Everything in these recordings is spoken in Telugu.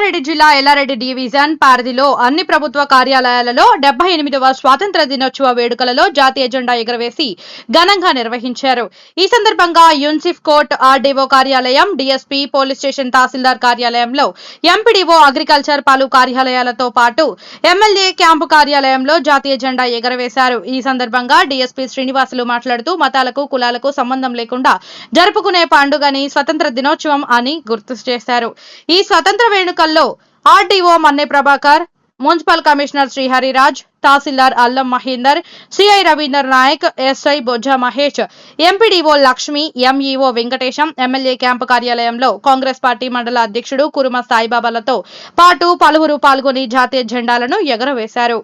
రంగారెడ్డి జిల్లా ఎల్లారెడ్డి డివిజన్ పరిధిలో అన్ని ప్రభుత్వ కార్యాలయాలలో డెబ్బై ఎనిమిదవ స్వాతంత్ర దినోత్సవ వేడుకలలో జాతీయ జెండా ఎగురవేసి ఘనంగా నిర్వహించారు. ఈ సందర్భంగా యూన్సిఫ్ కోర్ట్ ఆర్డీఓ కార్యాలయం డీఎస్పీ పోలీస్ స్టేషన్ తహసీల్దార్ కార్యాలయంలో ఎంపీడీఓ అగ్రికల్చర్ పలు కార్యాలయాలతో పాటు ఎమ్మెల్యే క్యాంపు కార్యాలయంలో జాతీయ జెండా ఎగురవేశారు. ఈ సందర్భంగా డీఎస్పీ శ్రీనివాసులు మాట్లాడుతూ మతాలకు కులాలకు సంబంధం లేకుండా జరుపుకునే పండుగని స్వతంత్ర దినోత్సవం అని గుర్తు చేశారు. ఈ స్వతంత్ర వేడుకల్లో RDO Manne Prabhakar municipal commissioner Srihariraj తహసీల్దార్ Allam Mahender CI Ravinder Naik SI Bojja Mahesh MPDO Lakshmi MEO Venkatesham MLA camp కార్యాలయంలో కాంగ్రెస్ పార్టీ మండల అధ్యక్షుడు కురుమ సాయిబాబాలతో పాటు పలువురు పాల్గొని జాతీయ జెండాలను ఎగరవేశారు.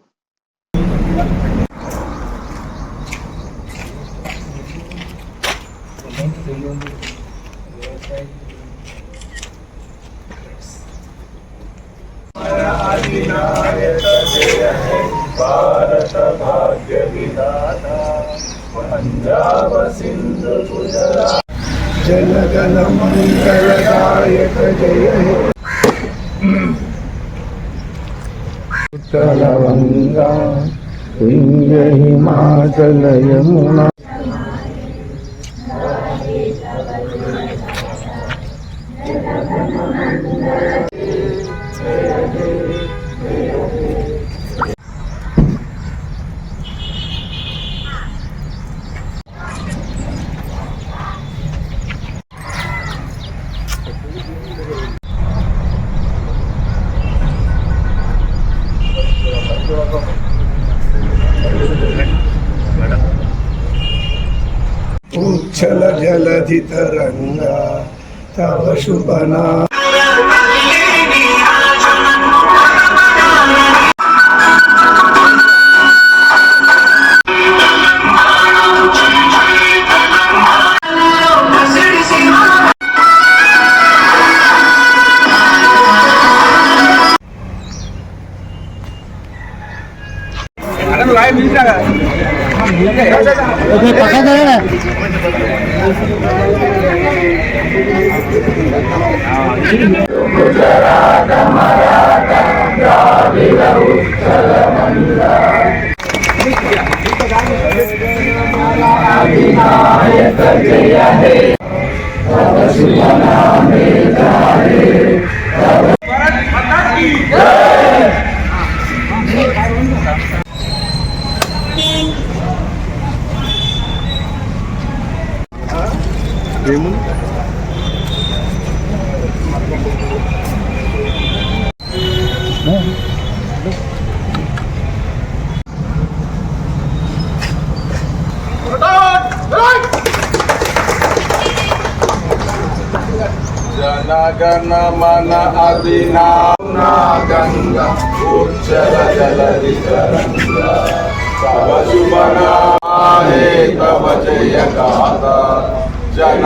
जनगण मंगलदायक जय हे उत्तरवङ्गा विन्ध्य हिमाचल यमुना చల జలధి తరంగా తవ శుభనా लाइव मिल जाएगा पका दे गुजरात मराठा द्राविड उत्कल अधिनायक जय हे तव शुभ नामे జనగణ మన అభినామ గంగా ఉచ్చల జలధి తరంగా తవ శుభ నామే తవ జయ గాథ జన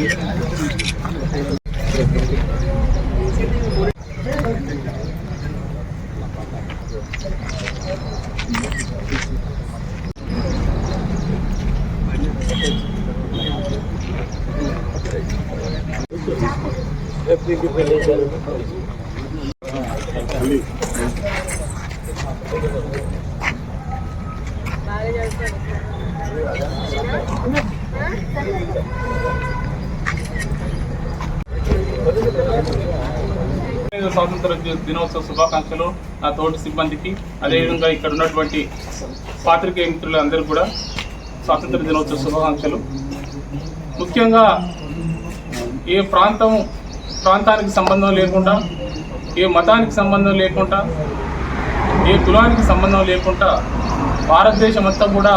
జయ హే మేడం ఐదవ స్వాతంత్ర దినోత్సవ శుభాకాంక్షలు నా తోటి సిబ్బందికి. అదేవిధంగా ఇక్కడ ఉన్నటువంటి పాత్రికేయ మిత్రులందరూ కూడా స్వాతంత్ర దినోత్సవ శుభాకాంక్షలు. ముఖ్యంగా ఏ ప్రాంతం ప్రాంతానికి సంబంధం లేకుండా ఏ మతానికి సంబంధం లేకుండా ఏ కులానికి సంబంధం లేకుండా భారతదేశం అంతా కూడా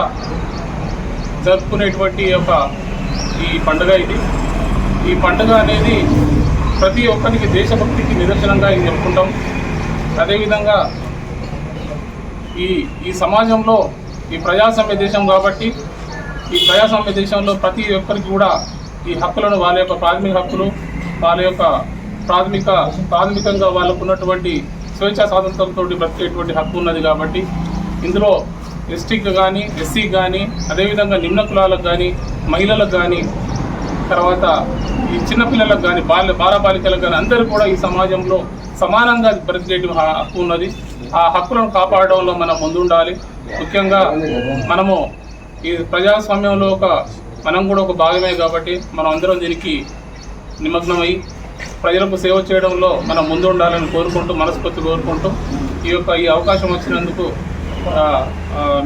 జరుపుకునేటువంటి ఒక ఈ పండుగ ఇది. ఈ పండుగ అనేది ప్రతి ఒక్కరికి దేశభక్తికి నిదర్శనంగా ఇది చెప్పుకుంటాం. అదేవిధంగా ఈ ఈ సమాజంలో ఈ ప్రజాస్వామ్య దేశం కాబట్టి ఈ ప్రజాస్వామ్య దేశంలో ప్రతి ఒక్కరికి కూడా ఈ హక్కులను వాళ్ళ యొక్క ప్రాథమిక హక్కులు వాళ్ళ యొక్క ప్రాథమిక ప్రాథమికంగా వాళ్ళకు ఉన్నటువంటి స్వేచ్ఛా స్వాతంత్రంతో బ్రతికేటువంటి హక్కు ఉన్నది కాబట్టి ఇందులో ఎస్టీకి కానీ ఎస్సీకి కానీ అదేవిధంగా నిమ్న కులాలకు కానీ మహిళలకు కానీ తర్వాత ఈ చిన్నపిల్లలకు కానీ బాల బాలబాలికలకు కానీ అందరూ కూడా ఈ సమాజంలో సమానంగా బ్రతికేటి హక్కు ఉన్నది. ఆ హక్కులను కాపాడడంలో మనం ముందుండాలి. ముఖ్యంగా మనము ఈ ప్రజాస్వామ్యంలో ఒక మనం కూడా ఒక భాగమే కాబట్టి మనం అందరం దీనికి నిమగ్నమై ప్రజలకు సేవ చేయడంలో మనం ముందు ఉండాలని కోరుకుంటూ మనస్ఫూర్తి కోరుకుంటూ ఈ యొక్క ఈ అవకాశం వచ్చినందుకు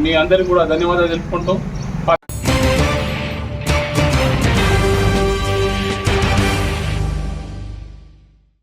మీ అందరికీ కూడా ధన్యవాదాలు తెలుపుకుంటూ